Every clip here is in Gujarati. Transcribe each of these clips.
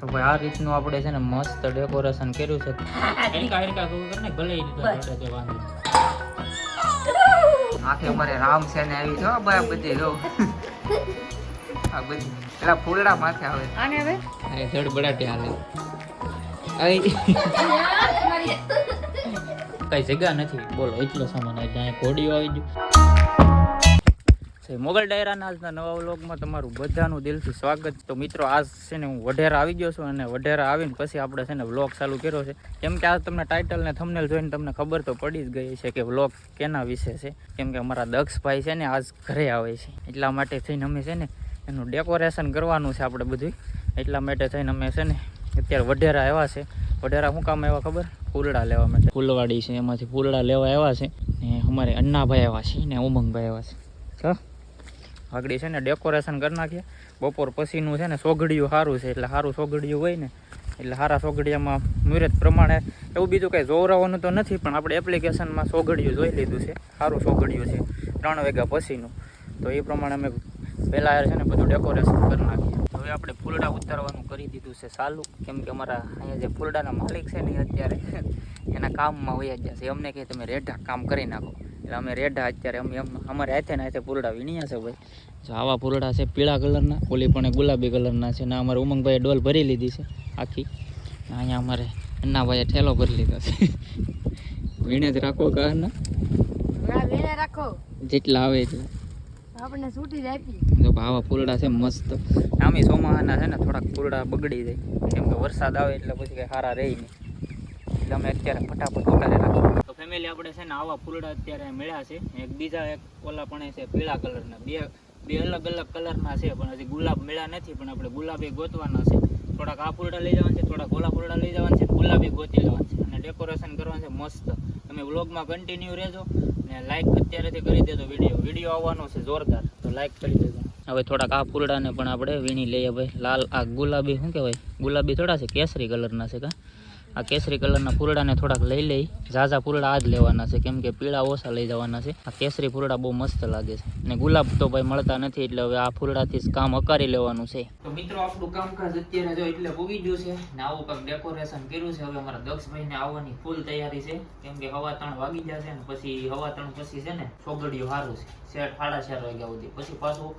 તો ભાઈ આ રીતનું આપણે છે ને મસ્ત ડેકોરેશન કર્યું છે. હલકા હલકા કર ને ભલે રીતે જોડે વાંધો આખે અમારે રામ છે ને આવી જો ભાઈ બધી જો. આ બધી. પેલા ફૂલડા માથે આવે. આને હવે? એ જડ બડાટે હાલે. આઈ. કઈ જગ્યા નથી. બોલો એટલો સામાન આવી જાય ઘોડીઓ આવી ગયું. છે. મોગલ ડાયરાના આજના નવા વ્લોગમાં તમારું બધાનું દિલથી સ્વાગત તો મિત્રો, આજ છે ને હું વઢેરા આવી ગયો છું અને વઢેરા આવીને પછી આપણે છે ને વ્લોગ ચાલુ કર્યો છે. કેમ કે આજ તમને ટાઇટલ ને થમનેલ જોઈને તમને ખબર તો પડી જ ગઈ છે કે વ્લોગ કેના વિશે છે. કેમ કે અમારા દક્ષભાઈ છે ને આજ ઘરે આવે છે. એટલા માટે થઈને અમે છે ને એનું ડેકોરેશન કરવાનું છે આપણે બધું એટલા માટે થઈને અમે છે ને અત્યારે વઢેરા આવ્યા છે. વઢેરા શું કામ આવ્યા ખબર? ફૂલડા લેવા માટે. ફૂલવાડી છે. એમાંથી ફૂલડા લેવા આવ્યા છે. ને અમારે અન્નાભાઈ આવ્યા છે ને ઉમંગભાઈ આવ્યા છે. ચ આગળ છે ને ડેકોરેશન કરી નાખીએ. બપોર પછીનું છે ને સોગડિયું સારું છે, એટલે સારું સોગડિયું હોય ને, એટલે સારા સોગડિયામાં મુહૂર્ત પ્રમાણે એવું બીજું કંઈ જોવરાવાનું તો નથી, પણ આપણે એપ્લિકેશનમાં સોગડિયું જોઈ લીધું છે. સારું સોગડિયું છે, ત્રણ વાગ્યા પછીનું. તો એ પ્રમાણે અમે પહેલાં છે ને બધું ડેકોરેશન કરી નાખીએ. હવે આપણે ફૂલડા ઉતારવાનું કરી દીધું છે સારું કેમ કે અમારા અહીંયા જે ફૂલડાના માલિક છે ને અત્યારે એના કામમાં હોય ગયા છે. અમને કહે તમે રેઢા કામ કરી નાખો. એટલે અમે રેઢા અત્યારે અમે એમ- અમારે હાથે ને હાથે પૂરડા વીણ્યા છે ભાઈ. જો આવા પૂરડા છે પીળા કલરના ઓલી પણ એ ગુલાબી કલરના છે ને અમારે ઉમંગભાઈએ ડોલ ભરી લીધી છે આખી. અહીંયા અમારે અન્નાભાઈએ ઠેલો ભરી લીધો છે. વીણે જ રાખો કારના વીણે રાખો. જેટલા આવે છે આપણને છૂટી જ આપી. જો આવા ફૂલડા છે મસ્ત. આમે ચોમાહાના છે ને થોડાક ફૂલડા બગડી જાય. કેમ કે વરસાદ આવે એટલે પછી કઈ સારા રહે નહીં. એટલે અમે અત્યારે ફટાફટ ઉતારી રાખીએ. ફેમિલી આપણે છે ને આવા ફૂલડા અત્યારે મળ્યા છે. એક બીજા એક ઓલા પણ છે પીળા કલરના બે બે અલગ અલગ કલરના છે, પણ હજી ગુલાબ મળ્યા નથી, પણ આપણે ગુલાબી ગોતવાના છે. થોડાક આ ફૂલડા લઈ જવાના છે, થોડાક ઓલા ફૂલડા લઈ જવાના છે ગુલાબી ગોતી લેવાના છે. અને ડેકોરેશન કરવાનું છે મસ્ત. તમે વ્લોગમાં કન્ટિન્યુ રહેજો, ને લાઈક અત્યારેથી કરી દેજો વીડિયો વીડિયો આવવાનો છે જોરદાર, તો લાઈક કરી દેજો. હવે થોડાક આ ફૂલડાને પણ આપણે વીણી લઈએ ભાઈ. લાલ, આ ગુલાબી શું કહેવાય? ગુલાબી થોડા છે, કેસરી કલરના છે કા? આ કેસરી કલરના પૂરડાને થોડાક લઈ લઈ. ઝાઝા પૂરડા આ લેવાના છે, કેમ કે પીળા ઓછા લઈ જવાના છે. આ કેસરી પૂરડા બહુ મસ્ત લાગે છે. અને ગુલાબ તો ભાઈ મળતા નથી, એટલે હવે આ ફૂલડાથી જ કામ અકારી લેવાનું છે. તો મિત્રો, આપણું કામકાજ અત્યારે જો એટલે પૂગી ગયું છે, ને આવું કંઈક ડેકોરેશન કર્યું છે. હવે અમારા દક્ષભાઈને આવવાની ફૂલ તૈયારી છે, કેમ કે હવા ત્રણ વાગી જશે ને પછી હવા ત્રણ પછી છે ને છોગડીયું સારું છે. સેટ સાડા ચાર વાગ્યા સુધી. પછી પાછું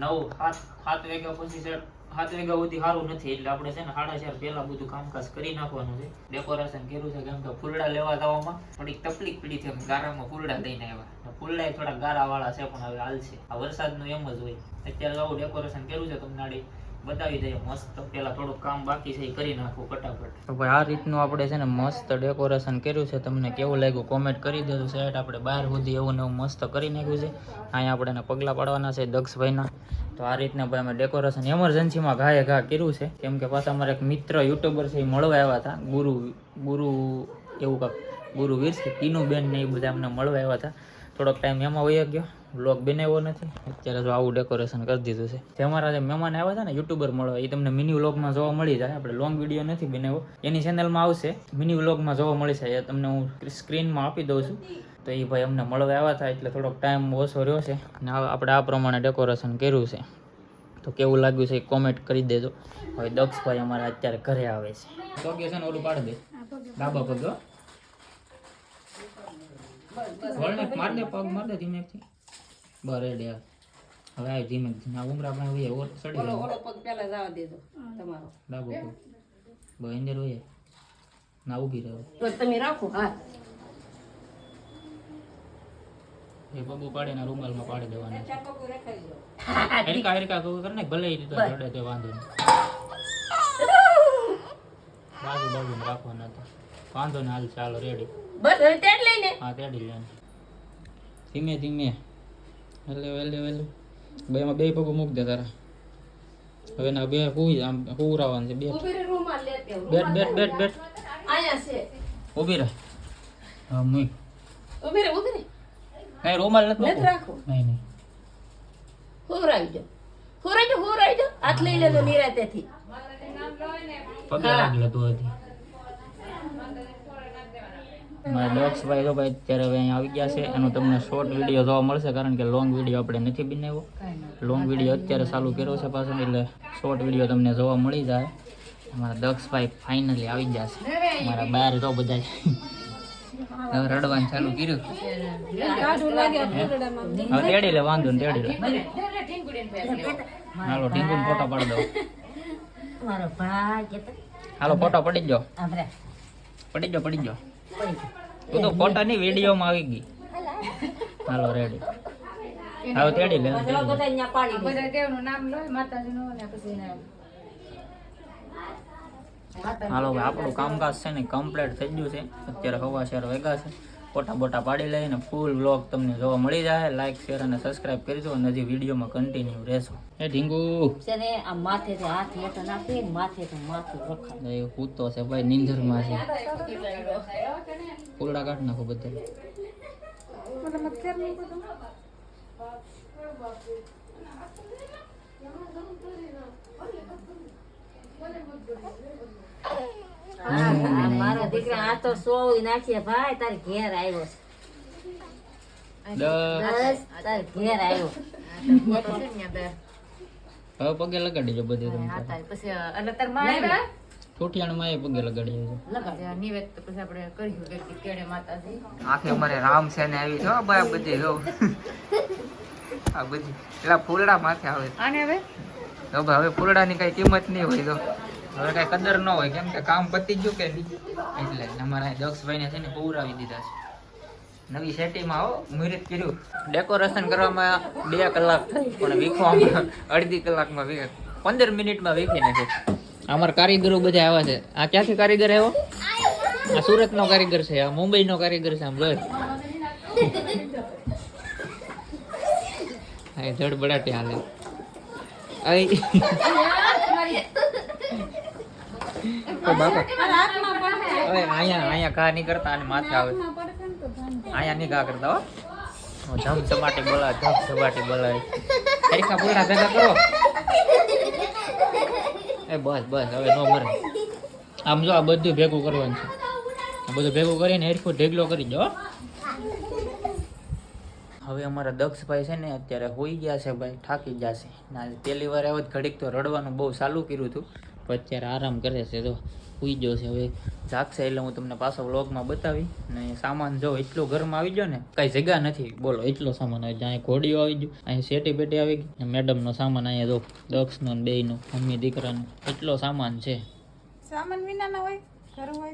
નવ, સાત સાત વાગ્યા પછી સેટ સાત વાગ્યા સુધી સારું નથી, એટલે આપણે છે ને સાડા ચાર પહેલા બધું કામકાજ કરી નાખવાનું છે. ડેકોરેશન કર્યું છે, કેમ કે ફૂલડા લેવા જવામાં થોડીક તકલીફ પડી છે ગારામાં ફૂલડા લઈને આવ્યા. ફૂલડા થોડા ગારા વાળા છે, પણ હવે હાલ છે. આ વરસાદનું એમ જ હોય. અત્યારે આવું ડેકોરેશન કર્યું છે, તમને બતાવી દઈએ મસ્ત. પેલા થોડુંક કામ બાકી છે, એ કરી નાખું ફટાફટ. તો ભાઈ આ રીતનું આપણે છે ને મસ્ત ડેકોરેશન કર્યું છે. તમને કેવું લાગ્યું કોમેન્ટ કરી દેજો. સેટ આપણે બહાર સુધી એવું ને એવું મસ્ત કરી નાખ્યું છે. અહીંયા આપણે એને પગલાં પાડવાના છે દક્ષભાઈના. તો આ રીતના ભાઈ અમે ડેકોરેશન એમરજન્સીમાં ઘાએ ઘા કર્યું છે. કેમ કે પાછા અમારા એક મિત્ર યુટ્યુબર છે, એ મળવા આવ્યા હતા. ગુરુ ગુરુ એવું કાંક ગુરુ વીર છે ટીનું બેન ને એ બધા અમને મળવા આવ્યા હતા. થોડોક ટાઈમ એમાં વહી ગયો. બ્લોગ બનાવ્યો નથી. અત્યારે જો આવું ડેકોરેશન કરી દીધું છે. જે અમારા જે મહેમાન આવ્યા હતા ને યુટ્યુબર મળવા એ તમને મિની વ્લોગમાં જોવા મળી જાય. આપણે લોંગ વીડિયો નથી બનાવ્યો. એની ચેનલમાં આવશે. મિની વ્લોગમાં જોવા મળી જાય. એ તમને હું સ્ક્રીનમાં આપી દઉં છું. તો એ ભાઈ અમને મળવા આવ્યા હતા એટલે થોડોક ટાઈમ ઓછો રહ્યો છે. અને આપણે આ પ્રમાણે ડેકોરેશન કર્યું છે. તો કેવું લાગ્યું છે એ કોમેન્ટ કરી દેજો. હવે દક્ષભાઈ અમારા અત્યારે ઘરે આવે છે. ને ઓલું પાડી દે. ડાબા પગ. વળને માર દે પગ માર દે ધીમેકથી બરે ડે. હવે આ ધીમે ના ઉમરા પણ હોય ઓર સડી ઓલો ઓલો પગ પહેલા જવા દેજો તમારો. ડાબો પગ બહેંદર હોય. ના ઊભી રહો તો તમે રાખો હા એ પગું પાડીને રૂમાલમાં પાડી દેવાના. છે હરકા હરકા કહું કર ને ભલે એ રીતે રડે તે વાંધો નહીં. બાજુ બાજુ રાખવાના હતા. વાંધો ને હાલ ચાલો રેડી બસ હવે તેડ લઈને. હા તેડી લે ધીમે ધીમે. એટલે વેલે વેલે બે માં બે પગ મૂક દે તારા. હવે ના બે હુઈ આમ હુરાવાનું છે બે ઊભી રે રૂમાલ લેતે આવું. બેટ બેટ બેટ બેટ આયા છે. ઊભી રહે. હા મૂક ઊભી રે ઊભી રે કઈ રૂમાલ નથી નથી. રાખો નહીં નહીં. હુરાઈ જાઓ હુરાઈ જાઓ હુરાઈ જો હાથ લઈ લેજો નિરાતેથી પગે લાગી લેતું હતી મારા ડોગ્સ ભાઈ તો ભાઈ અત્યારે હવે અહીંયા આવી ગયા છે. એનો તમને શોર્ટ વીડિયો જોવા મળશે કારણ કે લોંગ વીડિયો આપણે નથી બનાવ્યો. લોંગ વીડિયો અત્યારે ચાલુ કર્યો છે પાછો એટલે શોર્ટ વીડિયો તમને જોવા મળી જાય. અમારા દક્ષભાઈ ફાઇનલી આવી ગયા છે. મારા બહાર તો બધા હવે રડવાનું ચાલુ કર્યું. હવે તેડી લે વાંધો ને તેડી લે. હાલો ટીંકુન ફોટો પાડી દો. મારો ભાઈ હાલો ફોટો પડી જ જાઓ પડી જાઓ પડી જાઓ તું તો ફોટો ની વિડીયોમાં આવી ગઈ. હાલો રેડી હવે તેડી લે બધા દેવ દેવનું નામ લો માતાજીનું ને પછી એને હાલો ભાઈ આપણું કામકાજ છે ને કમ્પ્લીટ થઈ ગયું છે. અત્યારે હવા શેર વેગા છે. ફોટા બોટા પાડી લઈને ફૂલ વ્લોગ તમને જોવા મળી જાય. લાઈક શેર અને સબસ્ક્રાઇબ કરજો અને હજી વિડીયોમાં કન્ટિન્યુ રહેશો. એ ઢીંગુ? છે ને આ તો હાથ હેઠો નાખી માથે તો માથું રખાય. એ કૂતો છે ભાઈ નીંદરમાં છે. ફૂલડા કાઢ નાખો બધા. આ મારા દીકરા આ તો સોવી નાખીએ. ભાઈ તારે ઘેર આવ્યો છે. દસ તારે ઘેર આવ્યો. હવે પગે લગાડી બધે પછી એટલે તારમાં એ પગે પછી આપણે કર્યું કે કેડે માતાજી. આખે અમારે રામ સેને આવી છે ભાઈ બધી જો. આ બધી પેલા ફૂલડા માથે આવે. આને હવે? હવે ફૂલડાની કઈ કિંમત નહીં હોય તો. હવે કઈ કદર ન હોય, કેમ કે કામ પતી ગયું કે એટલે અમારા દક્ષભાઈને છે ને પૌરાવી દીધા છે. નવી સેટીમાં આવો મુહૂર્ત કર્યું. ડેકોરેશન કરવામાં બે કલાક થઈ, પણ વીખવામાં અડધી કલાકમાં વી પંદર મિનિટમાં વીખી નાખે. અમારા કારીગરો બધા આવ્યા છે. આ ક્યાંથી કારીગર આવ્યો? આ સુરતનો કારીગર છે, આ મુંબઈનો કારીગર છે, આમ બસ આ ધડબડાટી હાલે. આઈ ઓ બાપા. હવે અહીંયા અહીંયા ઘા નહીં કરતા અને માથે આવે. અહીંયા નહીં ઘા કરતા હો. જમ ચમાટી બોલાય જમ ચમાટી બોલાય. પૈસા પૂરા ભેગા કરો. એ બસ બસ હવે નો મરે. આમ જો આ બધું ભેગું કરવાનું છે. આ બધું ભેગું કરીને હેરફો ઢેગલો કરી દો હવે અમારા દક્ષભાઈ છે ને અત્યારે હોઈ ગયા છે ભાઈ થાકી ગયા છે. ના પહેલી વાર આવ્યો ઘડીક તો રડવાનું બહુ ચાલુ કર્યું હતું. અત્યારે આરામ કરે છે. તો સૂઈ ગયો છે. હવે જાગશે એટલે હું તમને પાછો વ્લોગમાં બતાવી અને સામાન જો એટલો ઘરમાં આવી ગયો ને કઈ જગ્યા નથી. બોલો એટલો સામાન આવી જાય ઘોડીઓ આવી ગયો. અહીં સેટી પેટી આવી ગઈ. મેડમનો સામાન અહીંયા જો દક્ષનો બેયનો મમ્મી દીકરાનો. એટલો સામાન છે. સામાન વિનાનો હોય?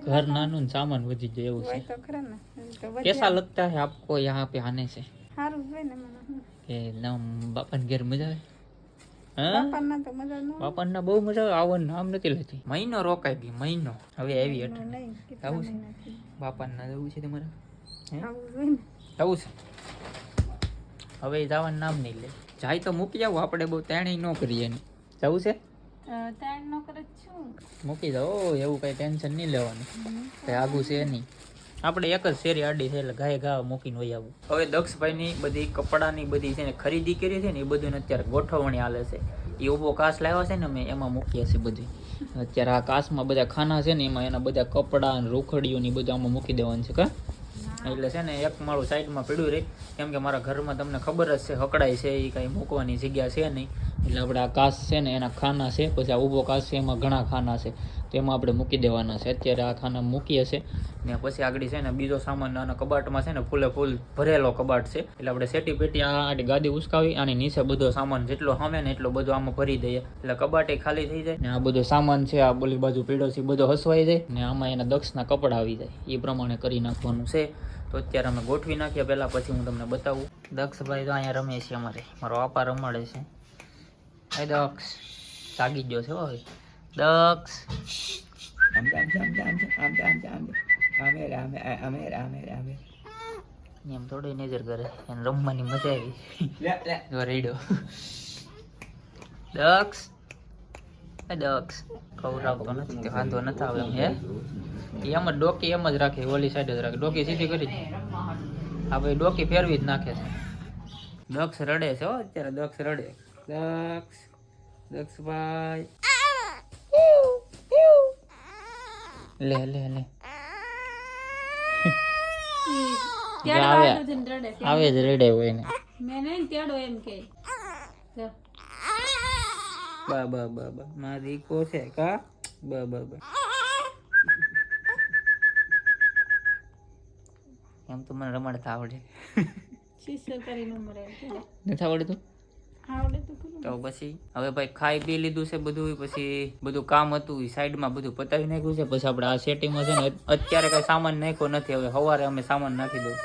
ઘર નાનું ને સામાન વધી જાય એવું છે. કેસા લગતા હે આપકો યહાં પે આને છે? સારું કે બાપા ને ઘેર મજા આવે? બાપાને બહુ મજા આવે આવવાનું નામ નથી લેતી મહિનો રોકાઈ ગઈ મહિનો. હવે આવી છે? બાપાને જવું છે તમારે? આવું છે? હવે જવાનું નામ નહીં લે. જાય તો મૂકી જાવ આપણે બહુ તેણી ન કરીએ એની. જવું છે? મૂકી જાઓ એવું કઈ ટેન્શન નહીં લેવાનું. કઈ આગું છે નહીં. આપણે એક જ શેરી આડી છે એટલે ગાય ગાવા મૂકીને હોય આવું. હવે દક્ષભાઈની બધી કપડાની બધી છે ને ખરીદી કરી છે ને એ બધું અત્યારે ગોઠવણી હાલે છે. એ ઊભો કાસ લાવ્યા છે ને અમે એમાં મૂકીએ છીએ બધું અત્યારે આ કાસમાં બધા ખાના છે ને એમાં એના બધા કપડાં અને રોકડીઓ ને એ બધું આમાં મૂકી દેવાનું છે કા? એટલે છે ને એક માળું સાઈડમાં પડ્યું રહે કેમ કે મારા ઘરમાં તમને ખબર જ છે હકડાય છે એ કાંઈ મૂકવાની જગ્યા છે નહીં. એટલે આપણે આ કાસ છે ને એના ખાના છે પછી આ ઊભો કાસ છે એમાં ઘણા ખાના છે. તો એમાં આપણે મૂકી દેવાના છે. અત્યારે આ ખાના મૂકીએ હશે ને પછી આગળ છે ને બીજો સામાન આના કબાટમાં છે ને ફૂલે ફૂલ ભરેલો કબાટ છે. એટલે આપણે સેટી પેટી આ ગાદી ઉસકાવી અને નીચે બધો સામાન જેટલો હમે ને એટલો બધો આમાં ભરી દઈએ. એટલે કબાટે ખાલી થઈ જાય ને આ બધો સામાન છે, આ બોલી બાજુ પીડો છે બધો હસવાઈ જાય ને આમાં એના દક્ષના કપડા આવી જાય. એ પ્રમાણે કરી નાખવાનું છે. તો અત્યારે અમે ગોઠવી નાખીએ પહેલાં પછી હું તમને બતાવું. દક્ષભાઈ તો અહીંયા રમે છે અમારે. મારો આપા રમાડે છે. એ દક્ષ. જાગી ગયો છે હવે. દક્ષ આમ આમ આમ આમ આમ આમ આમ આમે રામે આમે રામે રામે એમ થોડી નજર કરે. એને રમવાની મજા આવી. જો રેડ્યો દક્ષ દક્ષ ખવડાવતો નથી વાંધો નથી આવે એમ હે. એમ જ ડોકી એમ જ રાખે ઓલી સાઈડ જ રાખે. ડોકી સીધી કરી. હા ભાઈ ડોકી ફેરવી જ નાખે છે. દક્ષ રડે છે હો અત્યારે દક્ષ રડે. દક્ષ દક્ષભાઈ લે લે લે. આવે જ રેડે હોય ને મેં નહીં તેડો એમ કે. બા બા બા બા. મારી દીકો છે કા? બા બા એમ તો મને રમાડતા આવડે. શીશો કરીને મરે. નથી આવડતું? આવડે તો પછી હવે ભાઈ ખાઈ પી લીધું છે બધું પછી બધું કામ હતું એ સાઈડમાં બધું પતાવી નાખ્યું છે પછી આપણે આ સેટિંગમાં છે ને અત્યારે કઈ સામાન નાખ્યો નથી હવે સવારે અમે સામાન નાખી દઉં.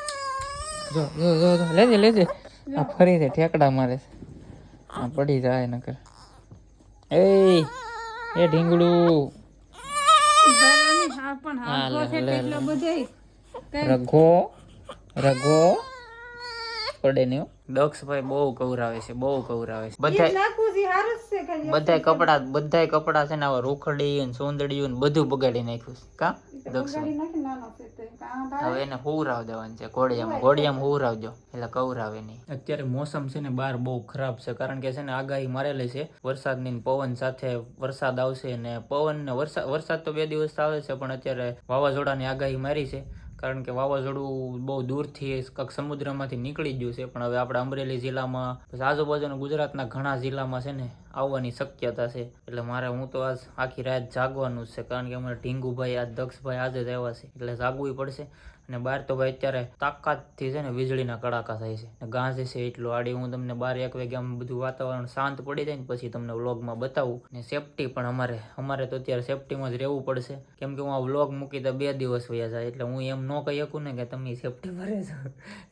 જો જો જો જો, લેજે લેજે. આ ફરી છે ઠેકડા મારે છે. આ પડી જાય નકર. એ એ ઢીંગડું. રઘો રઘો. પડે નહીં દક્ષભાઈ બહુ કવરાવે છે બહુ કવરાવે છે. બધા બધાય કપડા બધા કપડા છે ને આવા રોખડી ને સોંદડીયું ને બધું બગાડી નાખ્યું છે. કા? દક્ષભાઈ નાખી નાનો છે તો. કાં હવે એને હોવરાવ દેવાનું છે ઘોડિયામાં. ઘોડિયામાં હોવરાવજો એટલે કવરાવે નહીં. અત્યારે મોસમ છે ને બહાર બહુ ખરાબ છે કારણ કે છે ને આગાહી મારેલી છે વરસાદની ની પવન સાથે વરસાદ આવશે ને પવન ને વરસાદ વરસાદ તો બે દિવસ આવે છે પણ અત્યારે વાવાઝોડાની આગાહી મારી છે. કારણ કે વાવાઝોડું બહુ દૂરથી કંઈક સમુદ્રમાંથી નીકળી ગયું છે. પણ હવે આપણે અમરેલી જિલ્લામાં આજુબાજુના ગુજરાતના ઘણા જિલ્લામાં છે ને આવવાની શક્યતા છે. એટલે મારે હું તો આજ આખી રાત જાગવાનું જ છે, કારણ કે અમારે ઢીંગુભાઈ, આજ દક્ષભાઈ આજે જ આવ્યા છે. એટલે જાગવું પડશે. અને બહાર તો ભાઈ અત્યારે તાકાતથી છે ને વીજળીના કડાકા થાય છે. ને ગાજે છે એટલું આડી. હું તમને બાર એક વાગે આમ બધું વાતાવરણ શાંત પડી જાય ને પછી તમને વ્લોગમાં બતાવું. ને સેફટી પણ અમારે અમારે તો અત્યારે સેફટીમાં જ રહેવું પડશે. કેમ કે હું આ વ્લોગ મૂકી તો બે દિવસ વયા જાય. એટલે હું એમ ન કહી શકું ને કે તમે સેફટીમાં છો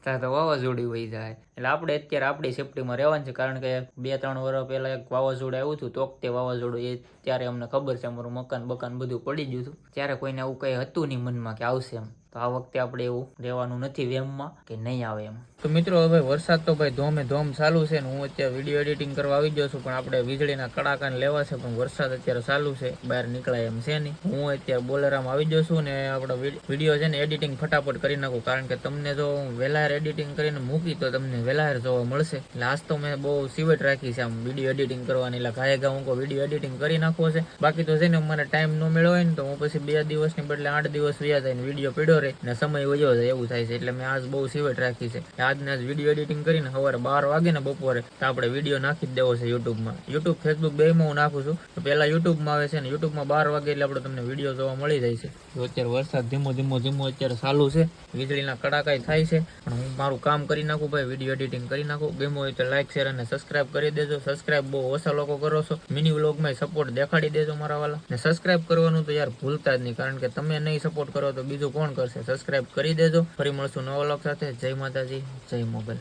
ત્યાં તો વાવાઝોડું વહી જાય. એટલે આપણે અત્યારે આપણી સેફટીમાં રહેવાનું છે, કારણ કે બે ત્રણ વર્ષ પહેલાં એક વાવાઝોડું આવ્યું હતું, તો વખતે વાવાઝોડું એ ત્યારે અમને ખબર છે, અમારું મકાન બકાન બધું પડી ગયું હતું. ત્યારે કોઈને આવું કંઈ હતું નહીં મનમાં કે આવશે એમ. તો આ વખતે આપણે એવું રહેવાનું નથી વેમમાં કે નહીં આવે એમ. તો મિત્રો, હવે વરસાદ તો ભાઈ ધોમે ધોમ ચાલુ છે ને હું અત્યારે વીડિયો એડિટિંગ કરવા આવી ગયો છું, પણ આપણે વીજળીના કડાકા લેવા છે, પણ વરસાદ અત્યારે ચાલુ છે, બહાર નીકળાય એમ છે નહીં. હું અત્યારે બોલેરામાં આવી ગયો છું ને આપણો વીડિયો છે ને એડિટિંગ ફટાફટ કરી નાખું, કારણ કે તમને જો વેલાર એડિટિંગ કરીને મૂકી તો તમને વેલાર જોવા મળશે. લાસ્ટ તો મેં બહુ સિવેટ રાખી છે આમ વીડિયો એડિટિંગ કરવાની, એટલે ઘાયે ઘા હું વીડિયો એડિટિંગ કરી નાખવો છે બાકી તો છે ને મને ટાઈમ ન મેળવો હોય ને તો હું પછી બે દિવસની બદલે આઠ દિવસ વ્યા થાય ને વીડિયો પીડ્યો રહે ને સમય વયો જાય એવું થાય છે, એટલે મેં આજ બહુ સિવેટ રાખી છે. આજને આજ વીડિયો એડિટિંગ કરીને સવારે બાર વાગે ને બપોરે તો આપણે વીડિયો નાખી જ દેવો છે યુટ્યુબમાં યુટ્યુબ ફેસબુક બેમાં હું નાખું છું. તો પહેલાં યુટ્યુબમાં આવે છે ને યુટ્યુબમાં બાર વાગે એટલે આપણે તમને વીડિયો જોવા મળી જાય છે. અત્યારે વરસાદ ધીમો ધીમો ધીમો અત્યારે ચાલુ છે. વીજળીના કડાકાય થાય છે. પણ હું મારું કામ કરી નાખું ભાઈ વીડિયો એડિટિંગ કરી નાખું. ગેમો હોય તો લાઈક શેર અને સબસ્ક્રાઇબ કરી દેજો. સબસ્ક્રાઇબ બહુ ઓછા લોકો કરો છો. મિની વ્લોગમાં સપોર્ટ દેખાડી દેજો મારા વાલા. ને સબસ્ક્રાઇબ કરવાનું તો યાર ભૂલતા જ નહીં, કારણ કે તમે નહીં સપોર્ટ કરો તો બીજું કોણ કરશે? સબસ્ક્રાઇબ કરી દેજો. ફરી મળશું નવા વ્લોગ સાથે. જય માતાજી. Seguimos, ver.